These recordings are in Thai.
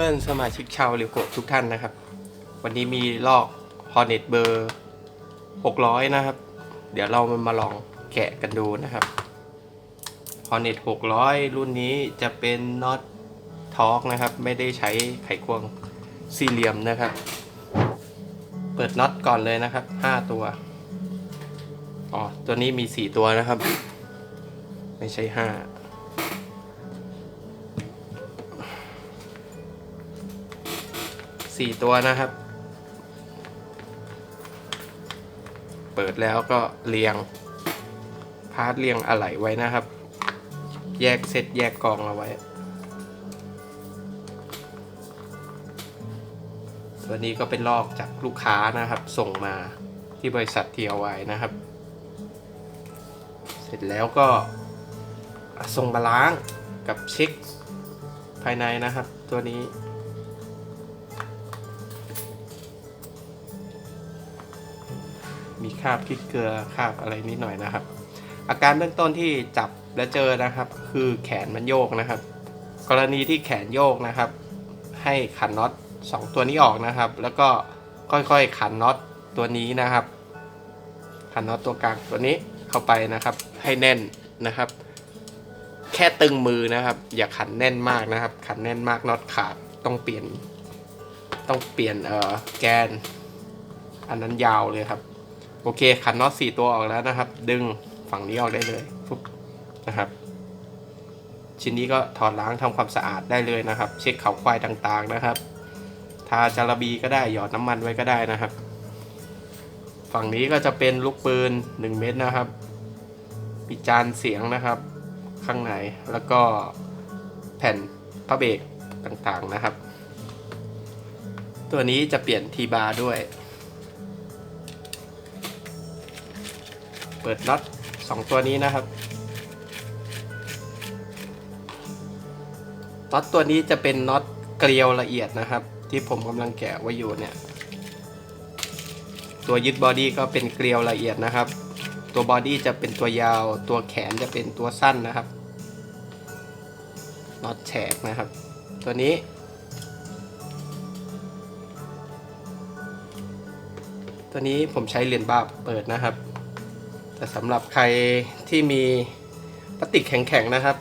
เพื่อนสมาชิกชาวเรียวโกทุกท่านนะครับ วันนี้มีลอก Hornet เบอร์ 600 นะครับ เดี๋ยวเรามาลองแกะกันดูนะครับ Hornet 600 รุ่นนี้จะเป็นน็อตทอกนะครับ ไม่ได้ใช้ไขควงสี่เหลี่ยมนะครับ เปิดน็อตก่อนเลยนะครับ 5 ตัว อ๋อ ตัวนี้มี 4 ตัวนะครับ ไม่ใช่ 5 สี่ตัวนะครับ เปิดแล้วก็เรียง พาร์ทเรียงอะไหล่ไว้นะครับ แยกเซตแยกกองเอาไว้ ตัวนี้ก็เป็นลอกจากลูกค้านะครับ ส่งมาที่บริษัท TLY นะครับ เสร็จแล้วก็ส่งมาล้างกับเช็คภายในนะครับ ตัวนี้ มีคราบพริกเกลือคราบอะไรนิดหน่อยนะครับ อาการเบื้องต้นที่จับและเจอนะครับ คือแขนมันโยกนะครับ กรณีที่แขนโยกนะครับ ให้ขันน็อตสองตัวนี้ออกนะครับ แล้วก็ค่อยๆขันน็อตตัวนี้นะครับ ขันน็อตตัวกลางตัวนี้เข้าไปนะครับ ให้แน่นนะครับ แค่ตึงมือนะครับ อย่าขันแน่นมากนะครับ ขันแน่นมากน็อตขาดต้องเปลี่ยนต้องเปลี่ยนเอ่อแกน อันนั้นยาวเลยครับ โอเคขันน็อตสี่ตัวออกแล้วนะครับ ดึงฝั่งนี้ออกได้เลยปุ๊บนะครับ ชิ้นนี้ก็ถอดล้างทำความสะอาดได้เลยนะครับ เช็คเขาควายต่างๆนะครับ ทาจาระบีก็ได้หยอดน้ำมันไว้ก็ได้นะครับ ฝั่งนี้ก็จะเป็นลูกปืน 1 เม็ดนะครับมีจานเสียงนะครับ ข้างในแล้วก็แผ่นพระเบรกต่างๆนะครับ ตัวนี้จะเปลี่ยนทีบาร์ด้วย เปิดน็อตสองตัวนี้นะครับน็อตตัวนี้จะเป็นน็อตเกลียวละเอียดนะครับ ที่ผมกำลังแกะไว้อยู่เนี่ย ตัวยึดบอดี้ก็เป็นเกลียวละเอียดนะครับ ตัวบอดี้จะเป็นตัวยาว ตัวแขนจะเป็นตัวสั้นนะครับน็อตแฉกนะครับ ตัวนี้ตัวนี้ผมใช้เหรียญบาทเปิดนะครับ แต่สำหรับใครที่มีพลาสติกแข็งๆนะครับ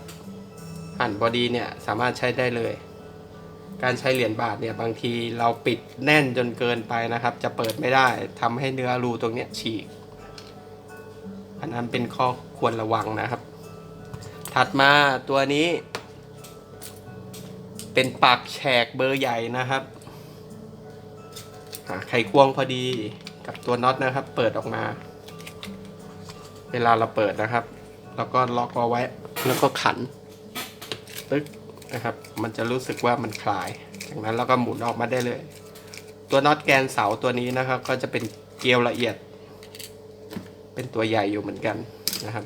หั่นบอดีเนี่ยสามารถใช้ได้เลย การใช้เหรียญบาทเนี่ยบางทีเราปิดแน่นจนเกินไปนะครับ จะเปิดไม่ได้ทำให้เนื้อรูตรงเนี้ยฉีก อันนั้นเป็นข้อควรระวังนะครับ ถัดมาตัวนี้ เป็นปากแฉกเบอร์ใหญ่นะครับไขควงพอดีกับตัวน็อตนะครับ เปิดออกมา เวลาเราเปิดนะครับ แล้วก็ล็อกเอาไว้แล้วก็ขันตึ๊กนะครับ มันจะรู้สึกว่ามันคลาย จากนั้นเราก็หมุนออกมาได้เลย ตัวน็อตแกนเสาตัวนี้นะครับ ก็จะเป็นเกลียวละเอียด เป็นตัวใหญ่อยู่เหมือนกันนะครับ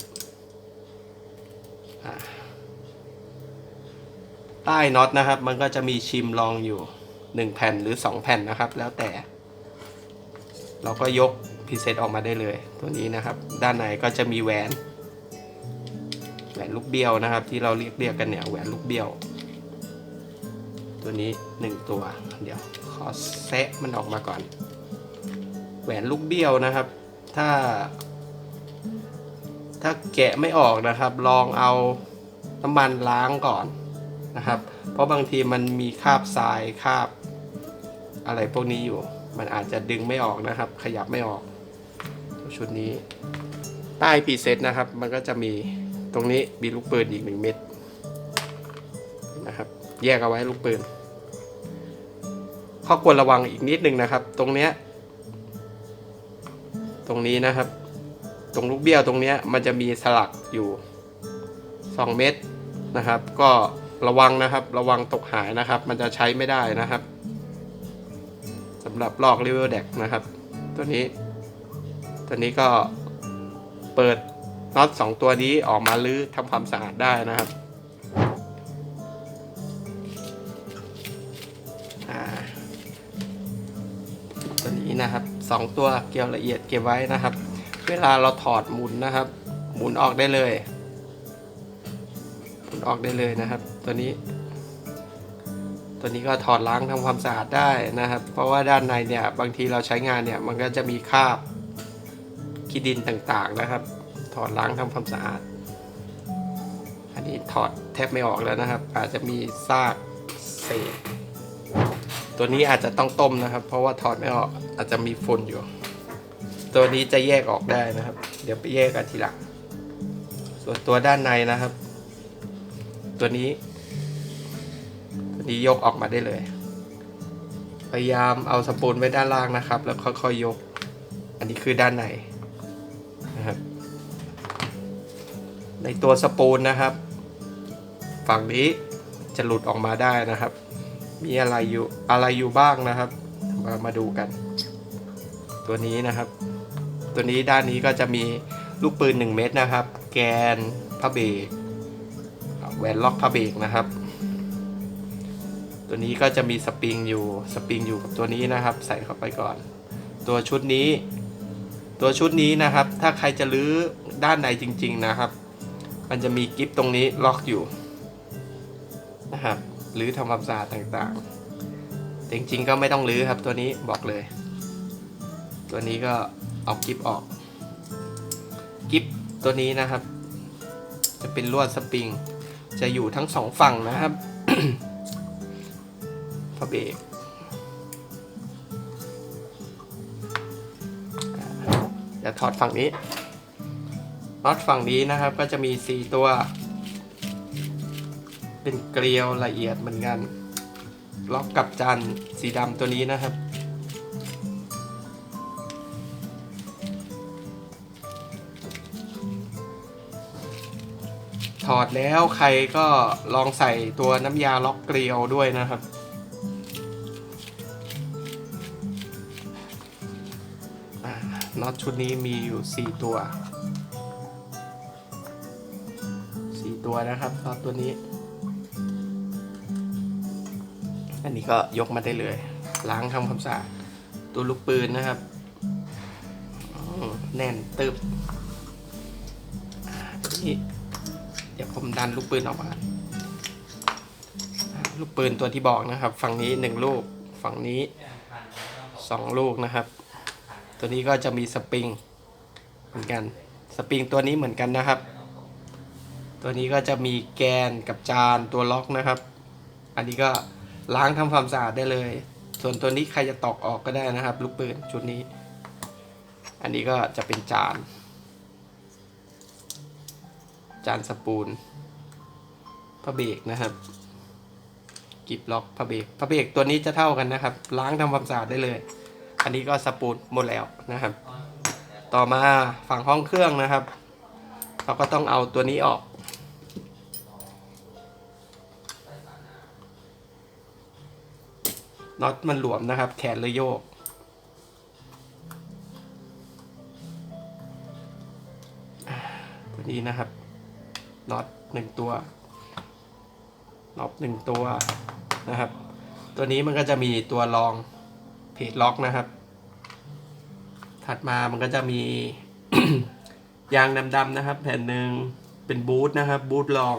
อ่าใต้น็อตนะครับ มันก็จะมีชิมรองอยู่หนึ่งแผ่นหรือสองแผ่นนะครับ แล้วแต่ เราก็ยก พิเศษออกมาได้เลย ตัวนี้นะครับ ด้านในก็จะมีแหวน แหวนลูกเบี้ยวนะครับ ที่เราเรียกเรียกกันเนี่ยแหวนลูกเบี้ยว ตัวนี้หนึ่งตัว เดี๋ยวขอแซะมันออกมาก่อน แหวนลูกเบี้ยวนะครับ ถ้า ถ้าแกะไม่ออกนะครับ ลองเอาน้ำมันล้างก่อนนะครับ เพราะบางทีมันมีคราบทรายคราบอะไรพวกนี้อยู่ มันอาจจะดึงไม่ออกนะครับ ขยับไม่ออก ชุดนี้ ใต้พีเซตนะครับ มันก็จะมีตรงนี้มีลูกปืนอีกหนึ่งเม็ดนะครับ แยกเอาไว้ลูกปืน ข้อควรระวังอีกนิดนึงนะครับ ตรงเนี้ยตรงนี้นะครับ ตรงลูกเบี้ยวตรงเนี้ยมันจะมีสลักอยู่ 2 เม็ดนะครับ ก็ระวังนะครับ ระวังตกหายนะครับ มันจะใช้ไม่ได้นะครับสำหรับลอก level deck นะครับ ตัวนี้ ตัวนี้ก็เปิดน็อตสองตัวนี้ออกมาลื้อทำความสะอาดได้นะครับอ่าตัวนี้นะครับสองตัวเกี่ยวละเอียดเก็บไว้นะครับ เวลาเราถอดหมุนนะครับ หมุนออกได้เลยหมุนออกได้เลยนะครับ ตัวนี้ ตัวนี้ก็ถอดล้างทำความสะอาดได้นะครับ เพราะว่าด้านในเนี่ยบางทีเราใช้งานเนี่ยมันก็จะมีคราบ ขี้ดินต่างๆนะครับ ถอดล้างทำความสะอาด อันนี้ถอดแทบไม่ออกแล้วนะครับ อาจจะมีซากเศษ ตัวนี้อาจจะต้องต้มนะครับ เพราะว่าถอดไม่ออกอาจจะมีฝุ่นอยู่ ตัวนี้จะแยกออกได้นะครับ เดี๋ยวไปแยกกันทีหลังส่วนตัวด้านในนะครับ ตัวนี้ ตัวนี้ยกออกมาได้เลย พยายามเอาสปูนไว้ด้านล่างนะครับ แล้วค่อยๆยยกอันนี้คือด้านใน ในตัวสปูนนะครับ ฝั่งนี้จะหลุดออกมาได้นะครับ มีอะไรอยู่อะไรอยู่บ้างนะครับ มามาดูกัน ตัวนี้นะครับ ตัวนี้ด้านนี้ก็จะมีลูกปืน 1 เม็ดนะครับ แกนพระเบรกแหวนล็อกพระเบรกนะครับ ตัวนี้ก็จะมีสปริงอยู่สปริงอยู่กับตัวนี้นะครับ ใส่เข้าไปก่อน ตัวชุดนี้ ตัวชุดนี้นะครับ ถ้าใครจะลื้อด้านในจริง ๆนะครับ มันจะมีกิฟตรงนี้ล็อกอยู่นะครับหรือทำความสะอาดต่างๆ จริงๆก็ไม่ต้องลื้อครับตัวนี้บอกเลย ตัวนี้ก็เอากิฟออกกิฟตัวนี้นะครับ จะเป็นลวดสปริง จะอยู่ทั้งสองฝั่งนะครับพระเบรกเดี๋ยวถอดฝั่งนี้ น็อตฝั่งนี้นะครับก็จะมี 4 ตัว เป็นเกลียวละเอียดเหมือนกัน ล็อกกับจันสีดำตัวนี้นะครับ ถอดแล้วใครก็ลองใส่ตัวน้ำยาล็อกเกลียวด้วยนะครับน็อตชุดนี้มีอยู่ 4 ตัว ตัวนะครับน็อตตัวนี้ อันนี้ก็ยกมาได้เลย ล้างทำความสะอาดตัวลูกปืนนะครับแน่นตึบอ่าตัวนี้เดี๋ยวผมดันลูกปืนออกมา ลูกปืนตัวที่บอกนะครับ ฝั่งนี้หนึ่งลูก ฝั่งนี้สองลูกนะครับ ตัวนี้ก็จะมีสปริงเหมือนกัน สปริงตัวนี้เหมือนกันนะครับ ตัวนี้ก็จะมีแกนกับจานตัวล็อกนะครับ อันนี้ก็ล้างทำความสะอาดได้เลย ส่วนตัวนี้ใครจะตอกออกก็ได้นะครับ ลูกปืนชุดนี้ อันนี้ก็จะเป็นจาน จานสปูนพระเบรกนะครับกิบล็อกพระเบรกพระเบรกตัวนี้จะเท่ากันนะครับ ล้างทำความสะอาดได้เลย อันนี้ก็สปูนหมดแล้วนะครับ ต่อมาฝั่งห้องเครื่องนะครับ เราก็ต้องเอาตัวนี้ออก น็อตมันหลวมนะครับ แขนเลยโยก ตัวนี้นะครับน็อตหนึ่งตัวน็อตหนึ่งตัวนะครับ ตัวนี้มันก็จะมีตัวรองเพจล็อกนะครับ ถัดมามันก็จะมียางดำๆนะครับ แผ่นหนึ่งเป็นบูทนะครับ บูทรอง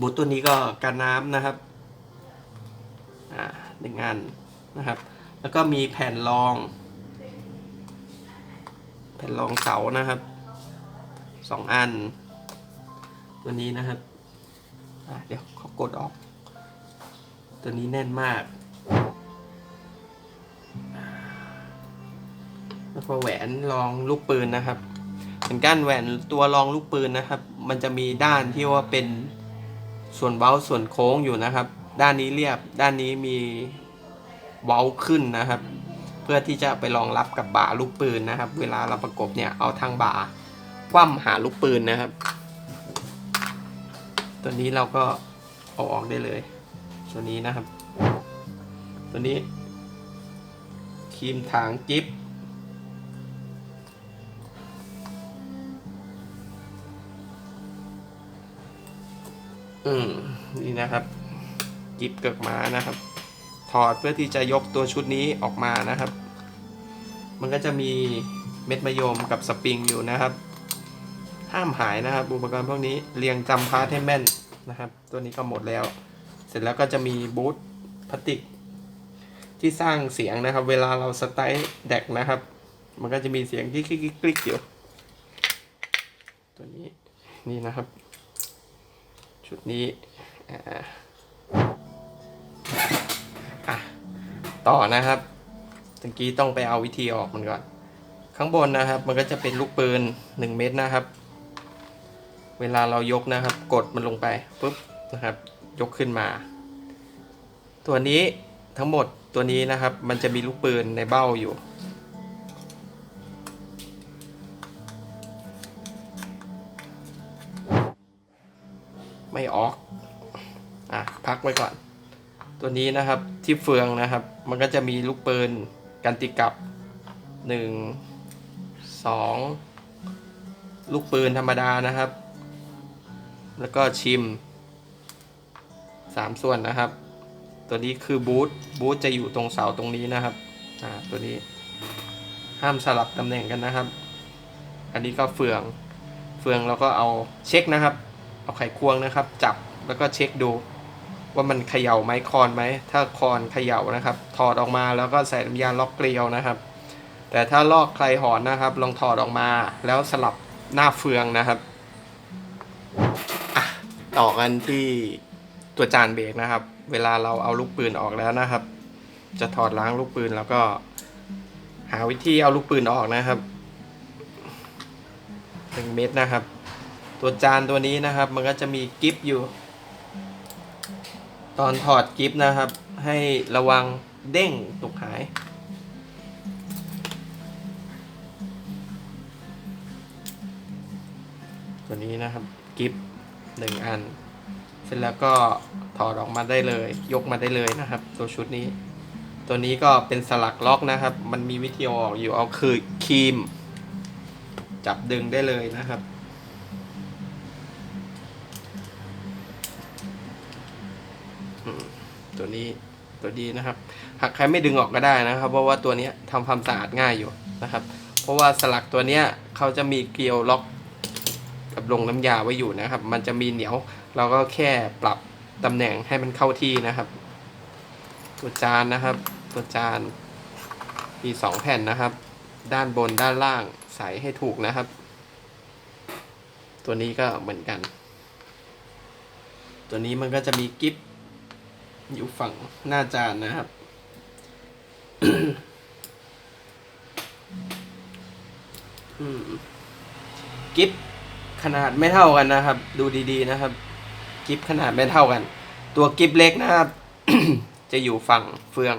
บูทตัวนี้ก็กันน้ำนะครับ หนึ่งอันนะครับ แล้วก็มีแผ่นรอง แผ่นรองเสานะครับสองอัน ตัวนี้นะครับเดี๋ยวเขากดออก ตัวนี้แน่นมากแล้วก็แหวนรองลูกปืนนะครับเหมือนกันแหวนตัวรองลูกปืนนะครับ มันจะมีด้านที่ว่าเป็นส่วนเว้าส่วนโค้งอยู่นะครับ ด้านนี้เรียบด้านนี้มีเว้าขึ้นนะครับ เพื่อที่จะไปรองรับกับบ่าลูกปืนนะครับ เวลาเราประกบเนี่ยเอาทางบ่าคว่ำหาลูกปืนนะครับ ตัวนี้เราก็เอาออกได้เลย ตัวนี้นะครับ ตัวนี้ครีมถางจิ๊บอืม นี่นะครับ กิบเกิกม้านะครับ ถอดเพื่อที่จะยกตัวชุดนี้ออกมานะครับ มันก็จะมีเม็ดมะยมกับสปริงอยู่นะครับ ห้ามหายนะครับ อุปกรณ์พวกนี้เรียงจำพาร์ทให้แม่นนะครับ ตัวนี้ก็หมดแล้ว เสร็จแล้วก็จะมีบูทพลาสติก ที่สร้างเสียงนะครับ เวลาเราสไตล์แดกนะครับ มันก็จะมีเสียงกิ๊กกิ๊กกิ๊กกิ๊กอยู่ตัวนี้นี่นะครับ ชุดนี้อ่า อะต่อนะครับตะกี้ต้องไปเอาวิธีออกมันก่อน ข้างบนนะครับ มันก็จะเป็นลูกปืน1เม็ดนะครับ เวลาเรายกนะครับ กดมันลงไปปุ๊บนะครับ ยกขึ้นมา ตัวนี้ทั้งหมดตัวนี้นะครับ มันจะมีลูกปืนในเบ้าอยู่ไม่ออก อะ พักไว้ก่อน ตัวนี้นะครับที่เฟืองนะครับ มันก็จะมีลูกปืนกันติกับหนึ่งสองลูกปืนธรรมดานะครับ แล้วก็ชิมสามส่วนนะครับ ตัวนี้คือบูทบูทจะอยู่ตรงเสาตรงนี้นะครับอ่าตัวนี้ห้ามสลับตำแหน่งกันนะครับ อันนี้ก็เฟือง เฟืองเราก็เอาเช็คนะครับ เอาไขควงนะครับ จับแล้วก็เช็คดู ว่ามันเขย่าไหมคอนไหม ถ้าคอนเขย่านะครับ ถอดออกมาแล้วก็ใส่น้ำยาล็อกเกลียวนะครับ แต่ถ้าลอกใครหอนนะครับ ลองถอดออกมาแล้วสลับหน้าเฟืองนะครับต่อกันที่ตัวจานเบรกนะครับ เวลาเราเอาลูกปืนออกแล้วนะครับ จะถอดล้างลูกปืนแล้วก็ หาวิธีเอาลูกปืนออกนะครับหนึ่งเม็ดนะครับ ตัวจานตัวนี้นะครับ มันก็จะมีกิฟอยู่ ตอนถอดกิฟนะครับ ให้ระวังเด้งตกหาย ตัวนี้นะครับกิฟหนึ่งอัน เสร็จแล้วก็ถอดออกมาได้เลย ยกมาได้เลยนะครับ ตัวชุดนี้ ตัวนี้ก็เป็นสลักล็อกนะครับ มันมีวิธีอออกอยู่เอาคือครีม จับดึงได้เลยนะครับ ตัวนี้ตัวดีนะครับ หากใครไม่ดึงออกก็ได้นะครับ เพราะว่าตัวนี้ทำความสะอาดง่ายอยู่นะครับ เพราะว่าสลักตัวนี้เขาจะมีเกลียวล็อกกับลงน้ำยาไว้อยู่นะครับ มันจะมีเหนียว เราก็แค่ปรับตำแหน่งให้มันเข้าที่นะครับ ตัวจานนะครับ ตัวจานมีสองแผ่นนะครับ ด้านบนด้านล่างใส่ให้ถูกนะครับ ตัวนี้ก็เหมือนกัน ตัวนี้มันก็จะมีกิฟ อยู่ฝั่งหน้าจานนะครับ กิฟขนาดไม่เท่ากันนะครับ ดูดีๆนะครับ กิฟขนาดไม่เท่ากัน ตัวกิฟเล็กนะครับ จะอยู่ฝั่งเฟือง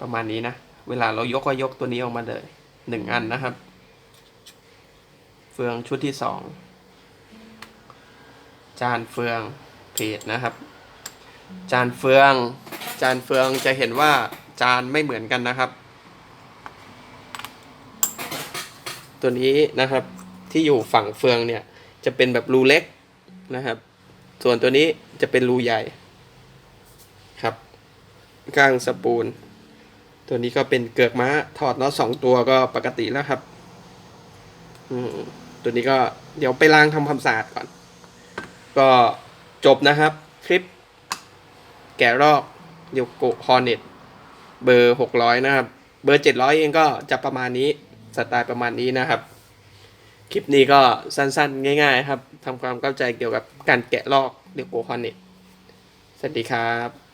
ประมาณนี้นะ เวลาเรายกก็ยกตัวนี้ออกมาเลยหนึ่งอันนะครับ เฟืองชุดที่สองจานเฟือง จนะครับ จานเฟือง จานเฟืองจะเห็นว่าจานไม่เหมือนกันนะครับ ตัวนี้นะครับที่อยู่ฝั่งเฟืองเนี่ยจะเป็นแบบรูเล็กนะครับ ส่วนตัวนี้จะเป็นรูใหญ่ครับก้างสปูลตัวนี้ก็เป็นเกือกม้าถอดน็อตสองตัวก็ปกติแล้วครับตัวนี้ก็เดี๋ยวไปล้างทำความสะอาดก่อน ก็ จบนะครับคลิป แกะรอกโยโกฮอร์เน็ตเบอร์หกร้อยนะครับ เบอร์เจ็ดร้อยเองก็จะประมาณนี้สไตล์ประมาณนี้นะครับ คลิปนี้ก็สั้นๆ ง่าย ๆ ครับทำความเข้าใจเกี่ยวกับการแกะลอกเดียวโกคอนเน็ตสวัสดีครับ